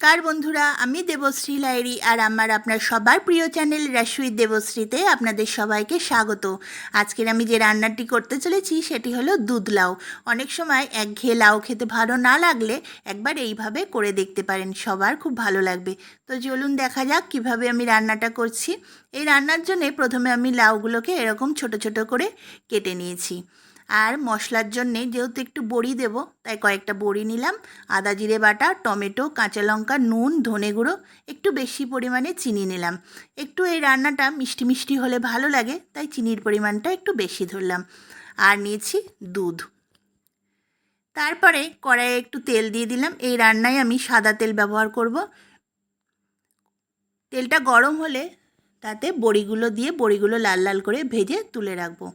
নমস্কার বন্ধুরা, আমি দেবশ্রী লাইরি আর আমার আপনার সবার প্রিয় চ্যানেল রাসুই দেবশ্রীতে আপনাদের সবাইকে স্বাগত। আজকের আমি যে রান্নাটি করতে চলেছি সেটি হলো দুধ লাউ। অনেক সময় একঘেয়ে লাউ খেতে ভালো না লাগলে একবার এইভাবে করে দেখতে পারেন, সবার খুব ভালো লাগবে। তো চলুন দেখা যাক কীভাবে আমি রান্নাটা করছি। এই রান্নার জন্য প্রথমে আমি লাউগুলোকে এরকম ছোট ছোট করে কেটে নিয়েছি। আর মশলার জন্যে যেহেতু একটু বড়ি দেব, তাই কয়েকটা বড়ি নিলাম। আদা, জিরে বাটা, টমেটো, কাঁচা লঙ্কা, নুন, ধনে গুঁড়ো, একটু বেশি পরিমাণে চিনি নিলাম। একটু এই রান্নাটা মিষ্টি মিষ্টি হলে ভালো লাগে, তাই চিনির পরিমাণটা একটু বেশি ধরলাম। আর নিয়েছি দুধ। তারপরে কড়াইয়ে একটু তেল দিয়ে দিলাম। এই রান্নায় আমি সাদা তেল ব্যবহার করব। তেলটা গরম হলে তাতে বড়িগুলো দিয়ে বড়িগুলো লাল লাল করে ভেজে তুলে রাখব।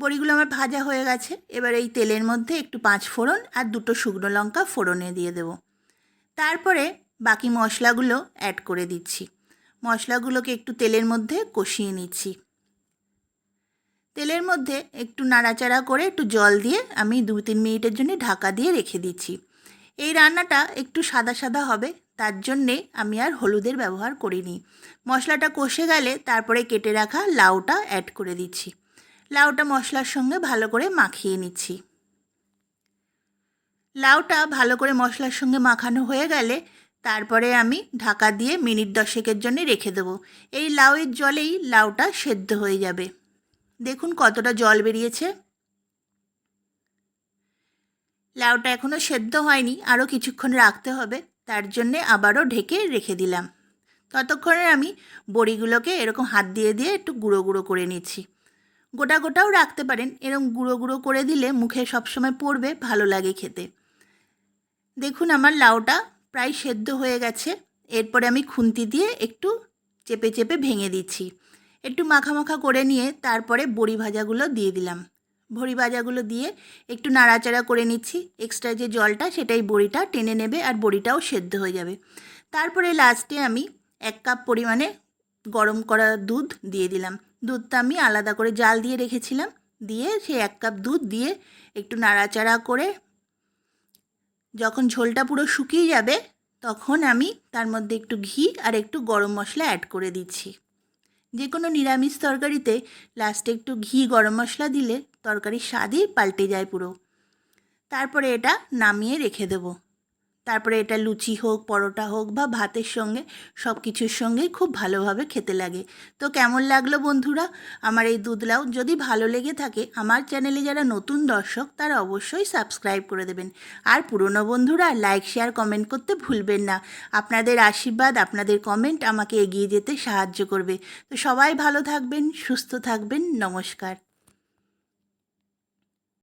বড়িগুলো আমার ভাজা হয়ে গেছে। এবার এই তেলের মধ্যে একটু পাঁচ ফোড়ন আর দুটো শুকনো লঙ্কা ফোড়নে দিয়ে দেবো। তারপরে বাকি মশলাগুলো অ্যাড করে দিচ্ছি। মশলাগুলোকে একটু তেলের মধ্যে কষিয়ে নিচ্ছি। তেলের মধ্যে একটু নাড়াচাড়া করে একটু জল দিয়ে আমি দু তিন মিনিটের জন্য ঢাকা দিয়ে রেখে দিচ্ছি। এই রান্নাটা একটু সাদা সাদা হবে, তার জন্যে আমি আর হলুদের ব্যবহার করিনি। মশলাটা কষে গেলে তারপরে কেটে রাখা লাউটা অ্যাড করে দিচ্ছি। লাউটা মশলার সঙ্গে ভালো করে মাখিয়ে নিচ্ছি। লাউটা ভালো করে মশলার সঙ্গে মাখানো হয়ে গেলে তারপরে আমি ঢাকা দিয়ে মিনিট দশেকের জন্য রেখে দেবো। এই লাউয়ের জলেই লাউটা সেদ্ধ হয়ে যাবে। দেখুন কতটা জল বেরিয়েছে। লাউটা এখনও সেদ্ধ হয়নি, আরও কিছুক্ষণ রাখতে হবে, তার জন্যে আবারও ঢেকে রেখে দিলাম। ততক্ষণে আমি বড়িগুলোকে এরকম হাত দিয়ে দিয়ে একটু গুঁড়ো গুঁড়ো করে নিচ্ছি। গোটা গোটাও রাখতে পারেন। এরকম গুঁড়ো গুঁড়ো করে দিলে মুখে সবসময় পড়বে, ভালো লাগে খেতে। দেখুন আমার লাউটা প্রায় সেদ্ধ হয়ে গেছে। এরপরে আমি খুন্তি দিয়ে একটু চেপে চেপে ভেঙে দিচ্ছি। একটু মাখা মাখা করে নিয়ে তারপরে বড়ি ভাজাগুলো দিয়ে দিলাম। বড়ি ভাজাগুলো দিয়ে একটু নাড়াচাড়া করে নিচ্ছি। এক্সট্রা যে জলটা, সেটাই বড়িটা টেনে নেবে আর বড়িটাও সেদ্ধ হয়ে যাবে। তারপরে লাস্টে আমি এক কাপ পরিমাণে গরম করা দুধ দিয়ে দিলাম। দুধটা আমি আলাদা করে জাল দিয়ে রেখেছিলাম। দিয়ে সেই এক কাপ দুধ দিয়ে একটু নাড়াচাড়া করে যখন ঝোলটা পুরো শুকিয়ে যাবে, তখন আমি তার মধ্যে একটু ঘি আর একটু গরম মশলা অ্যাড করে দিচ্ছি। যে কোনো নিরামিষ তরকারিতে লাস্টে একটু ঘি, গরম মশলা দিলে তরকারির স্বাদই পাল্টে যায় পুরো। তারপরে এটা নামিয়ে রেখে দেবো। তারপরে এটা লুচি হোক, পরোটা হোক বা ভাতের সঙ্গে সব কিছুর সঙ্গেই খুব ভালোভাবে খেতে লাগে। তো কেমন লাগল বন্ধুরা? আমার এই দুধলাও যদি ভালো লেগে থাকে, আমার চ্যানেলে যারা নতুন দর্শক, তারা অবশ্যই সাবস্ক্রাইব করে দেবেন। আর পুরনো বন্ধুরা, লাইক, শেয়ার, কমেন্ট করতে ভুলবেন না। আপনাদের আশীর্বাদ, আপনাদের কমেন্ট আমাকে এগিয়ে যেতে সাহায্য করবে। তো সবাই ভালো থাকবেন, সুস্থ থাকবেন, নমস্কার।